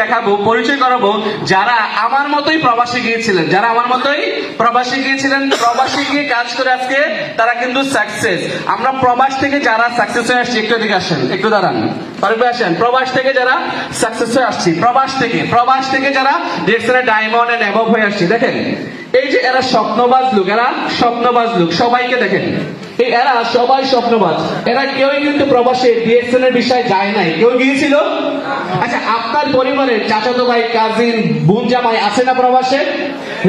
দেখাবো, পরিচয় করাবো যারা আমার মতোই প্রবাসী গিয়েছিলেন, যারা আমার মতোই প্রবাসী গিয়েছিলেন, প্রবাসী গিয়ে কাজ করে আজকে তারা কিন্তু সাকসেস আমরা প্রবাস থেকে যারা সাকসেস হয়ে আসছি, একটু এদিকে আসেন, একটু দাঁড়ান। আসেন, প্রবাস থেকে যারা সাকসেস হয়ে আসছি, প্রবাস থেকে প্রবাস থেকে যারা ডিরেকশনে ডায়মন্ড এন্ড অ্যাবভ হয়ে আসছি, দেখেন। এই যে এরা স্বপ্নবাজ লোক, এরা স্বপ্নবাজ লোক, সবাইকে দেখেন। এরা সবাই স্বপ্নবাজ এরা কেউই কিন্তু প্রবাসে ডিএক্সএন এর বিষয়ে যায় নাই। কেউ গিয়েছিল? আচ্ছা আপনার পরিবারের চাচাতো ভাই কাজিন বোন জামাই আছে না প্রবাসে?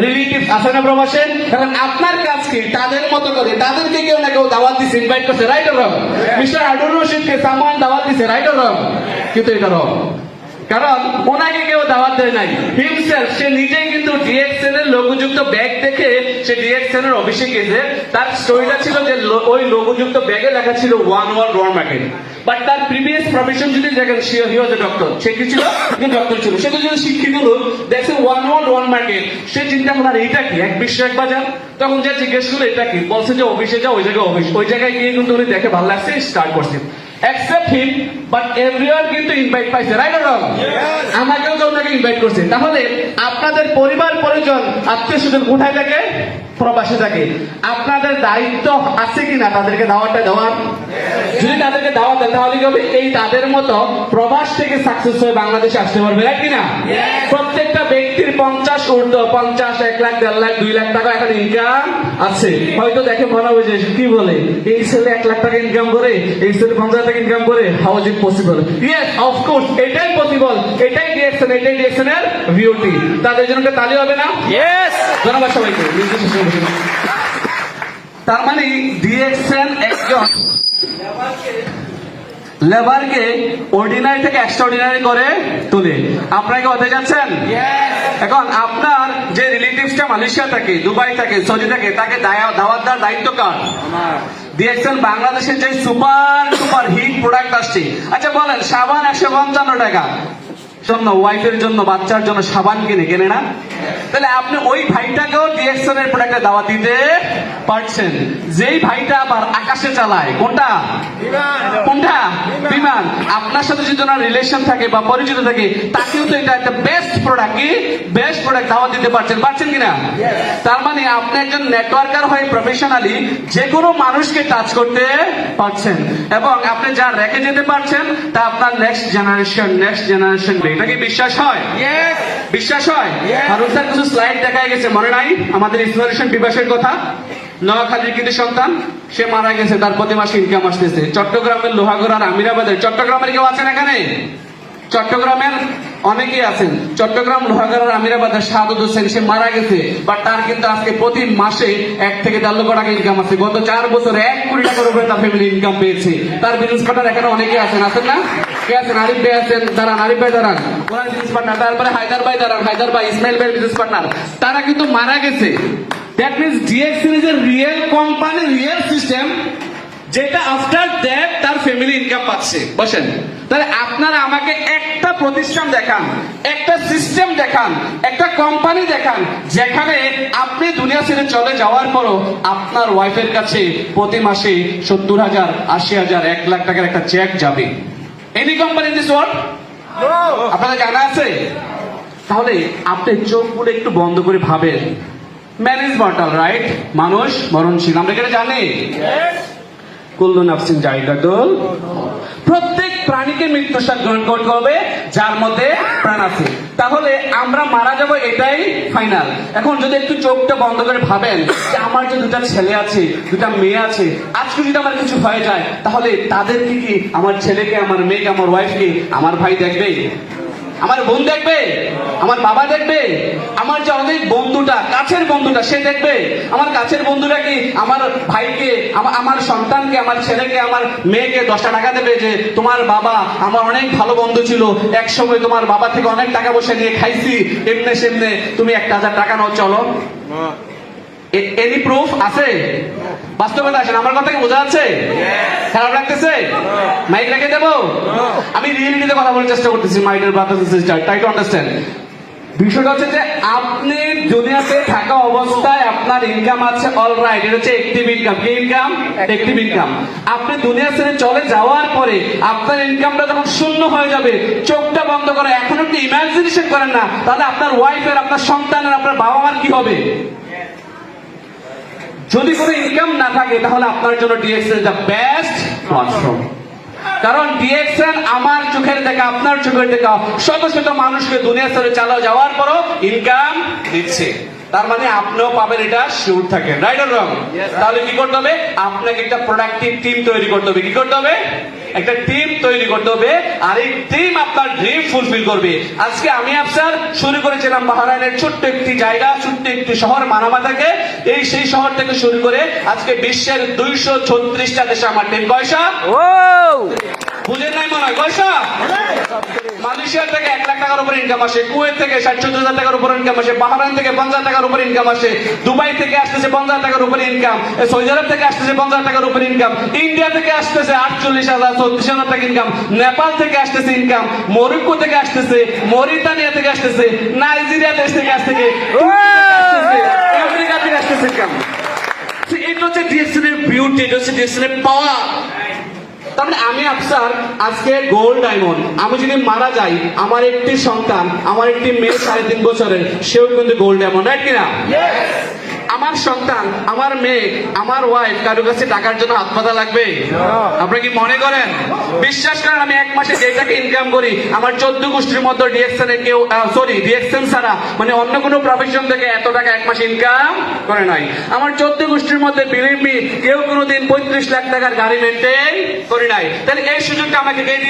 রিলেটিভ আছে না প্রবাসে? এখন আপনার কাজ কি? তাদের মতো করে। তাদেরকে কেউ না কেউ দাওয়াত দিছে ইনভাইট করছে। Right or wrong mister Harun রশিদকে সামান দাওয়াত দিছে রাইট অর রং কিন্তু এটা রং কারণ ওনাকে কেউ দাওয়াত দেয় নাই। হিমসেলফ সে নিজেই কিন্তু ডিএক্সএন এর লোগোযুক্ত ব্যাগ দেখে সে ডিএক্সএন এর অফিসে গেছে তার স্টোরিটা ছিল যে ওই লোগোযুক্ত ব্যাগে লেখা ছিল ওয়ান ওয়ান রন মার্কেট বাট তার প্রিভিয়াস প্রফেশন যদি দেখেন, সে হি ডক্টর সে কি ছিল? ডক্টর ছিল। সে তো যদি শিক্ষিত লোক দেখছে ওয়ান ওয়ান ওয়ান মার্কেট সে চিন্তা করল এইটা কি? এক বিশ্ব এক বাজার? তখন যে জিজ্ঞেস করল, এটা কি? বলছে যে অফিসে যা ওই জায়গায় অফিস ওই জায়গায় গিয়ে কিন্তু উনি দেখে ভালো লাগছে স্টার্ট করছে। Except him but everyone কিন্তু ইনভাইট পাইছে রাইট অর রং আমাকেও কেউ নাকি ইনভাইট করছে। তাহলে আপনাদের পরিবার পরিজন আত্মীয় স্বজন কোথায় থাকে? প্রবাসে থাকে। আপনাদের দায়িত্ব আছে কিনা তাদেরকে দাওয়াতটা দেওয়ার যদি তাদেরকে দাওয়াত দেন তাহলে কি হবে? এই তাদের মতো প্রবাস থেকে সাকসেস হয়ে বাংলাদেশে আসতে পারবে রাইট কিনা? প্রত্যেকটা ব্যক্তির পঞ্চাশ ঊর্ধ্ব পঞ্চাশ এক লাখ দেড় লাখ দুই লাখ টাকা এখন ইনকাম আছে। হয়তো দেখে মনে হবে যে কি বলে? এই ছেলে এক লাখ টাকা ইনকাম করে এই ছেলে পঞ্চাশ টাকা ইনকাম করে how is it possible yes of course এটাই পসিবল এটাই ডিএকশন এটাই ডিএকশন এর বিউটি তাদের জন্য তালি হবে না! ধন্যবাদ সবাইকে। তার মানে ডিএক্সএন একজন লেবারকে অর্ডিনারি থেকে এক্সট্রাঅর্ডিনারি করে তোলে। আপনারা কি হতে যাচ্ছেন এখন আপনার যে রিলেটিভসটা মালয়েশিয়া থাকে দুবাই থাকে সৌদি থাকে তাকে দায়া- দাওয়াত দেওয়ার দায়িত্ব কার? দিয়েছেন বাংলাদেশের যে সুপার সুপার হিট প্রোডাক্ট আসছে। আচ্ছা বলেন সাবান একশো পঞ্চান্ন টাকা। জন্য ওয়াইফের জন্য বাচ্চার জন্য সাবান কিনে কেনে না? তাহলে আপনি ওই ভাইটাকেও ডিএক্সএন এর প্রোডাক্টে দাওয়া দিতে পারছেন। যেই ভাইটা আবার আকাশে চালায় কোনটা? কোনটা? বিমান। আপনার সাথে যদি ওনার রিলেশন থাকে বা পরিচিত থাকে তাকেও তো এটা একটা বেস্ট প্রোডাক্ট কি? বেস্ট প্রোডাক্ট দাওয়া দিতে পারছেন। পারছেন কিনা? তার মানে আপনি একজন নেটওয়ার্কার হয়ে প্রফেশনালি যে কোনো মানুষকে টাচ করতে পারছেন। এবং আপনি যা রেখে যেতে পারছেন তা আপনার নেক্সট জেনারেশন নেক্সট জেনারেশন এটা কি বিশ্বাস হয়! বিশ্বাস হয়? হারুন স্যার কিছু স্লাইড দেখা গেছে মনে নাই? আমাদের ইনস্পিরেশন বিকাশের কথা। নোয়াখালীর কিন্তু সন্তান সে মারা গেছে তার প্রতি মাসে ইনকাম আসতেছে। চট্টগ্রামের লোহাগড়ার আমিরাবাদের চট্টগ্রামের কেউ আছেন এখানে? চট্টগ্রামের অনেকেই আছেন। চট্টগ্রাম, লোহাগড়ার আমিরাবাদের সাদুদ হোসেন, সে মারা গেছে বাট তার কিন্তু আজকে প্রতি মাসে এক থেকে দেড় লক্ষ টাকা ইনকাম আছে। গত চার বছরে এক কোটি টাকার উপরে তার ফ্যামিলি ইনকাম পেয়েছে। তার বিজনেস পার্টনার এখানে অনেকেই আছেন। আছেন না? কে আছেন? আরিফ ভাই আছেন। দাঁড়ান, আরিফ ভাই দাঁড়ান। ওনার বিজনেস পার্টনার তারপরে হায়দার ভাই দাঁড়ান। হায়দার ভাই, ইসমাইল ভাই বিজনেস পার্টনার তারা কিন্তু মারা গেছে। That means DXN is a real company real যেটা আফটার দ্যাট তার ফ্যামিলি ইনকাম পাচ্ছে। বসেন। তাহলে আপনারা আমাকে একটা প্রতিষ্ঠান দেখান একটা সিস্টেম দেখান একটা কোম্পানি দেখান যেখানে আপনি দুনিয়া ছেড়ে চলে যাওয়ার পরও আপনার ওয়াইফের কাছে প্রতি মাসে সত্তর হাজার আশি হাজার এক লাখ টাকার একটা চেক যাবে। এনি কোম্পানি দিস ওয়ার্ড আপনাদের জানা আছে? তাহলে আপনি চোখ পুরো একটু বন্ধ করে ভাবেন। ম্যানেজ মর্টাল রাইট মানুষ মরণশীল। আমরা এটা জানি? কুল্লু নাফসিন জায়গাতুল প্রত্যেক প্রাণীকে মৃত্যু গ্রহণ করতে হবে, যার মধ্যে প্রাণ আছে। তাহলে আমরা মারা যাব এটাই ফাইনাল এখন যদি একটু চোখটা বন্ধ করে ভাবেন যে আমার যে দুটা ছেলে আছে, দুটা মেয়ে আছে, আজকে যদি আমার কিছু হয়ে যায়, তাহলে তাদেরকে কি আমার ছেলেকে, আমার মেয়েকে, আমার ওয়াইফকে আমার ভাই দেখবে? আমার বোন দেখবে, আমার বাবা দেখবে, আমার যে অনেক বন্ধুটা, কাছের বন্ধুটা, সে দেখবে, আমার কাছের বন্ধুটা কি আমার ভাইকে আমার সন্তানকে, আমার ছেলেকে, আমার মেয়েকে দশটা টাকা দেবে যে, তোমার বাবা আমার অনেক ভালো বন্ধু ছিল এক সময় তোমার বাবা থেকে অনেক টাকা পয়সা নিয়ে খাইছি, এমনে সেমনে, তুমি একটা হাজার টাকা নাও, চলো। এনি প্রুফ আছে? বাস্তবতা আসেন আমার কথা কি বোঝা যাচ্ছে? খারাপ লাগতেছে? মাইক রেখে দেবো? আমি রিয়েলিটিতে কথা বলার চেষ্টা করতেছি মাইকের brothers sister try to understand বিষয়টা হচ্ছে যে আপনি দুনিয়াতে থাকা অবস্থায় আপনার ইনকাম আছে অল রাইট এটা হচ্ছে অ্যাক্টিভ ইনকাম কি ইনকাম অ্যাক্টিভ ইনকাম আপনি দুনিয়া ছেড়ে চলে যাওয়ার পরে আপনার ইনকামটা যখন শূন্য হয়ে যাবে চোখটা বন্ধ করে এখন একটু ইমাজিন মনিটাইজেশন করেন না তাহলে আপনার ওয়াইফের আপনার সন্তানের আপনার বাবা মার কি হবে? যদি কোনো ইনকাম না থাকে, তাহলে আপনার জন্য ডিএক্সএল দ্য বেস্ট প্ল্যাটফর্ম কারণ ডিএক্সএল আমার চোখের দেখা, আপনার চোখের দেখা, শত শত মানুষকে দুনিয়া স্তরে চালা যাওয়ার পরও ইনকাম দিচ্ছে। তার মানে আপনিও পাবেন এটা শিওর থাকেন। রাইট অর রং তাহলে কি করতে হবে? আপনাকে একটা প্রোডাক্টিভ টিম তৈরি করতে হবে। কি করতে হবে? একটা টিম তৈরি করতে হবে আর এই টিম আপনার ড্রিম ফুলফিল করবে। আজকে আমি আফসার শুরু করেছিলাম বাহরাইনের ছোট্ট একটি জায়গা ছোট্ট একটি শহর মানামা থেকে। এই সেই শহর থেকে শুরু করে আজকে বিশ্বের দুইশো ছত্রিশটা দেশে আমার টিম পয়সা বুঝেন নাই মনে হয় পয়সা মালয়েশিয়া থেকে এক লাখ টাকার উপর ইনকাম আসে, কুয়েত থেকে ষাট চোদ্দ হাজার টাকার উপর ইনকাম আসে, বাহরাইন থেকে পঞ্চাশ টাকার উপর ইনকাম আসে, দুবাই থেকে আসতেছে পঞ্চাশ টাকার উপর ইনকাম সৌদি আরব থেকে আসতেছে পঞ্চাশ টাকার উপর ইনকাম ইন্ডিয়া থেকে আসতেছে আটচল্লিশ হাজার চৌত্রিশ হাজার টাকা ইনকাম নেপাল থেকে আসতেছে ইনকাম মরক্কো থেকে আসতেছে মরিতানিয়া থেকে আসতেছে, নাইজেরিয়া দেশ থেকে আসতেছে আমেরিকা থেকে আসতেছে ইনকাম এটা হচ্ছে ডিএসএন এর বিউটি এটা হচ্ছে ডিএসএন এর পাওয়ার তার মানে আমি আফসার, আজকে গোল্ড ডায়মন্ড আমি যদি মারা যাই, আমার একটি সন্তান, আমার একটি মেয়ে সাড়ে তিন বছরের, সেও কিন্তু গোল্ড ডায়মন্ড রাইট কিনা? আমার সন্তান আমার মেয়ে আমার ওয়াইফ কারও কাছে টাকার জন্য হাত পাতা লাগবে? আপনারা কি মনে করেন? বিশ্বাস করেন আমি এক মাসে যে টাকা ইনকাম করি আমার চোদ্দ গোষ্ঠীর মধ্যে ডিএক্সএন কেউ সরি ডিএক্সএন ছাড়া মানে অন্য কোনো প্রফেশন থেকে এত টাকা এক মাসে ইনকাম করে নাই। আমার চোদ্দ গোষ্ঠীর মধ্যে বিলিভ কেউ কোনোদিন পঁয়ত্রিশ লাখ টাকার গাড়ি মেনটেন করি নাই। তাহলে এই সুযোগটা আমাকে কে দিয়েছে?